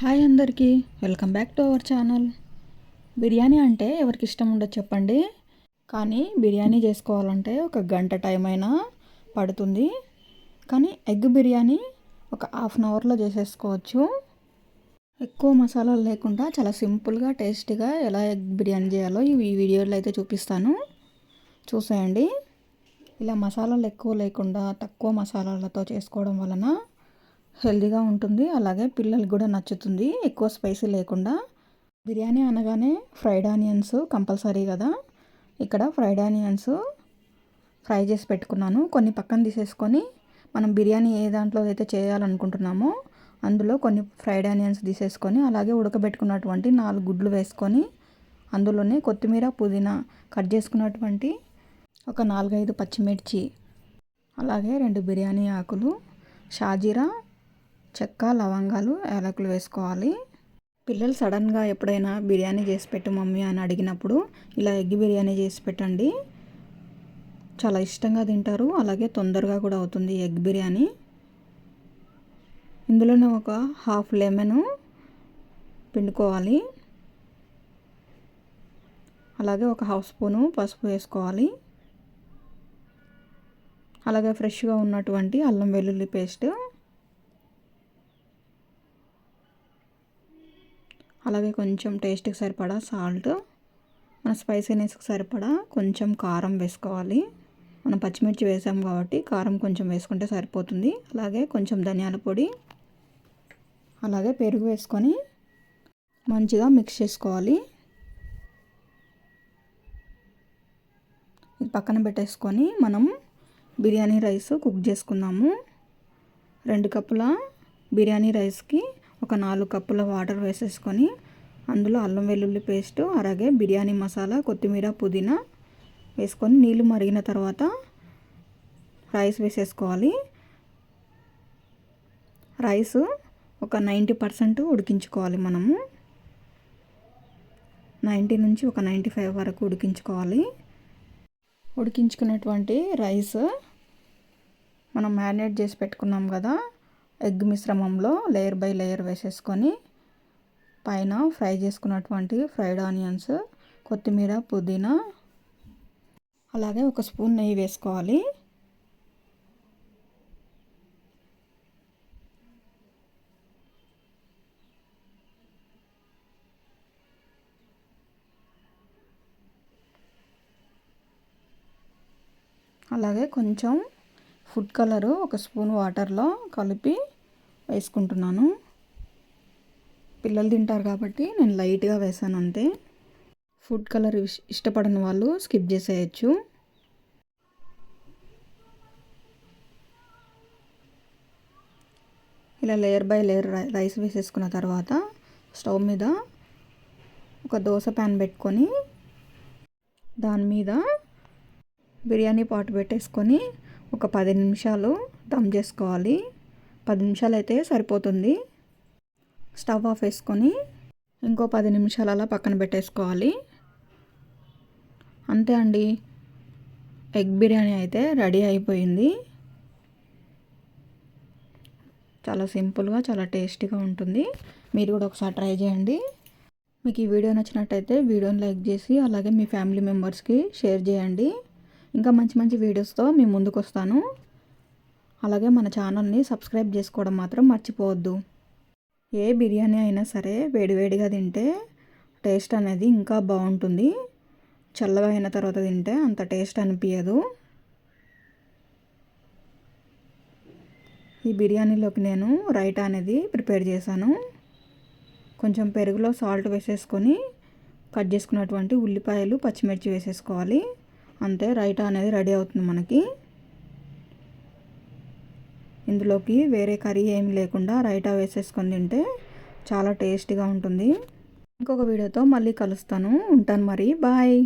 Hi అందరికీ welcome back to our channel. Biryani అంటే ఎవరికి ఇష్టం ఉండదు చెప్పండి. కానీ బిర్యానీ చేసుకోవాలంటే ఒక గంట టైం అయినా పడుతుంది. కానీ ఎగ్ బిర్యానీ ఒక హాఫ్ అన్ అవర్లో చేసేసుకోవచ్చు. ఎక్కువ మసాలాలు లేకుండా చాలా సింపుల్గా టేస్టీగా ఎలా ఎగ్ బిర్యానీ చేయాలో ఈ వీడియోలో అయితే చూపిస్తాను. చూసేయండి. ఇలా మసాలాలు ఎక్కువ లేకుండా తక్కువ మసాలాలతో చేసుకోవడం వలన హెల్దీగా ఉంటుంది. అలాగే పిల్లలకి కూడా నచ్చుతుంది. ఎక్కువ స్పైసీ లేకుండా. బిర్యానీ అనగానే ఫ్రైడ్ ఆనియన్స్ కంపల్సరీ కదా. ఇక్కడ ఫ్రైడ్ ఆనియన్స్ ఫ్రై చేసి పెట్టుకున్నాను. కొన్ని పక్కన తీసేసుకొని మనం బిర్యానీ ఏ దాంట్లో అయితే చేయాలనుకుంటున్నామో అందులో కొన్ని ఫ్రైడ్ ఆనియన్స్ తీసేసుకొని అలాగే ఉడకబెట్టుకున్నటువంటి నాలుగు గుడ్లు వేసుకొని అందులోనే కొత్తిమీర పుదీనా కట్ చేసుకున్నటువంటి ఒక నాలుగైదు పచ్చిమిర్చి అలాగే రెండు బిర్యానీ ఆకులు షాజీరా చెక్క లవంగాలు యాలకులు వేసుకోవాలి. పిల్లలు సడన్గా ఎప్పుడైనా బిర్యానీ చేసి పెట్టు మమ్మీ అని అడిగినప్పుడు ఇలా ఎగ్ బిర్యానీ చేసి పెట్టండి. చాలా ఇష్టంగా తింటారు. అలాగే తొందరగా కూడా అవుతుంది ఎగ్ బిర్యానీ. ఇందులోనే ఒక హాఫ్ లెమన్ పిండుకోవాలి. అలాగే ఒక హాఫ్ స్పూను పసుపు వేసుకోవాలి. అలాగే ఫ్రెష్గా ఉన్నటువంటి అల్లం వెల్లుల్లి పేస్ట్ అలాగే కొంచెం టేస్ట్కి సరిపడా సాల్ట్ మన స్పైసీనెస్కి సరిపడా కొంచెం కారం వేసుకోవాలి. మనం పచ్చిమిర్చి వేసాం కాబట్టి కారం కొంచెం వేసుకుంటే సరిపోతుంది. అలాగే కొంచెం ధనియాల పొడి అలాగే పెరుగు వేసుకొని మంచిగా మిక్స్ చేసుకోవాలి. పక్కన పెట్టేసుకొని మనం బిర్యానీ రైస్ కుక్ చేసుకుందాము. రెండు కప్పుల బిర్యానీ రైస్కి ఒక నాలుగు కప్పుల వాటర్ వేసేసుకొని అందులో అల్లం వెల్లుల్లి పేస్ట్ అలాగే బిర్యానీ మసాలా కొత్తిమీర పుదీనా వేసుకొని నీళ్ళు మరిగిన తర్వాత రైస్ వేసేసుకోవాలి. రైస్ ఒక నైంటీ పర్సెంట్ ఉడికించుకోవాలి మనము. నైంటీ నుంచి ఒక నైంటీ ఫైవ్ వరకు ఉడికించుకోవాలి. ఉడికించుకున్నటువంటి రైస్ మనం మ్యారినేట్ చేసి పెట్టుకున్నాం కదా ఎగ్ మిశ్రమంలో లేయర్ బై లేయర్ వేసేసుకొని పైన ఫ్రై చేసుకున్నటువంటి ఫ్రైడ్ ఆనియన్స్ కొత్తిమీర పుదీనా అలాగే ఒక స్పూన్ నెయ్యి వేసుకోవాలి. అలాగే కొంచెం ఫుడ్ కలరు ఒక స్పూన్ వాటర్లో కలిపి వేసుకుంటున్నాను. పిల్లలు తింటారు కాబట్టి నేను లైట్గా వేసాను అంతే. ఫుడ్ కలర్ ఇష్టపడని వాళ్ళు స్కిప్ చేసేయచ్చు. ఇలా లేయర్ బై లేయర్ రైస్ వేసేసుకున్న తర్వాత స్టవ్ మీద ఒక దోశ ప్యాన్ పెట్టుకొని దాని మీద బిర్యానీ పాటు పెట్టేసుకొని ఒక పది నిమిషాలు దమ్ చేసుకోవాలి. పది నిమిషాలు అయితే సరిపోతుంది. స్టవ్ ఆఫ్ వేసుకొని ఇంకో పది నిమిషాలు అలా పక్కన పెట్టేసుకోవాలి. అంతే అండి. ఎగ్ బిర్యానీ అయితే రెడీ అయిపోయింది. చాలా సింపుల్గా చాలా టేస్టీగా ఉంటుంది. మీరు కూడా ఒకసారి ట్రై చేయండి. మీకు ఈ వీడియో నచ్చినట్టయితే వీడియోని లైక్ చేసి అలాగే మీ ఫ్యామిలీ మెంబర్స్కి షేర్ చేయండి. ఇంకా మంచి మంచి వీడియోస్తో మీ ముందుకు వస్తాను అలాగే మన ఛానల్ని సబ్స్క్రైబ్ చేసుకోవడం మాత్రం మర్చిపోవద్దు. ఏ బిర్యానీ అయినా సరే వేడివేడిగా తింటే టేస్ట్ అనేది ఇంకా బాగుంటుంది. చల్లగా అయిన తర్వాత తింటే అంత టేస్ట్ అనిపించదు ఈ బిర్యానీలోకి నేను రైటా అనేది ప్రిపేర్ చేశాను. కొంచెం పెరుగులో సాల్ట్ వేసేసుకొని కట్ చేసుకున్నటువంటి ఉల్లిపాయలు పచ్చిమిర్చి వేసేసుకోవాలి. అంతే రైటా అనేది రెడీ అవుతుంది మనకి. ఇందులోకి వేరే కర్రీ ఏమి లేకుండా రైటా వేసేసుకొని తింటే చాలా టేస్టీగా ఉంటుంది. ఇంకొక వీడియోతో మళ్ళీ కలుస్తాను. ఉంటాను మరి. బాయ్.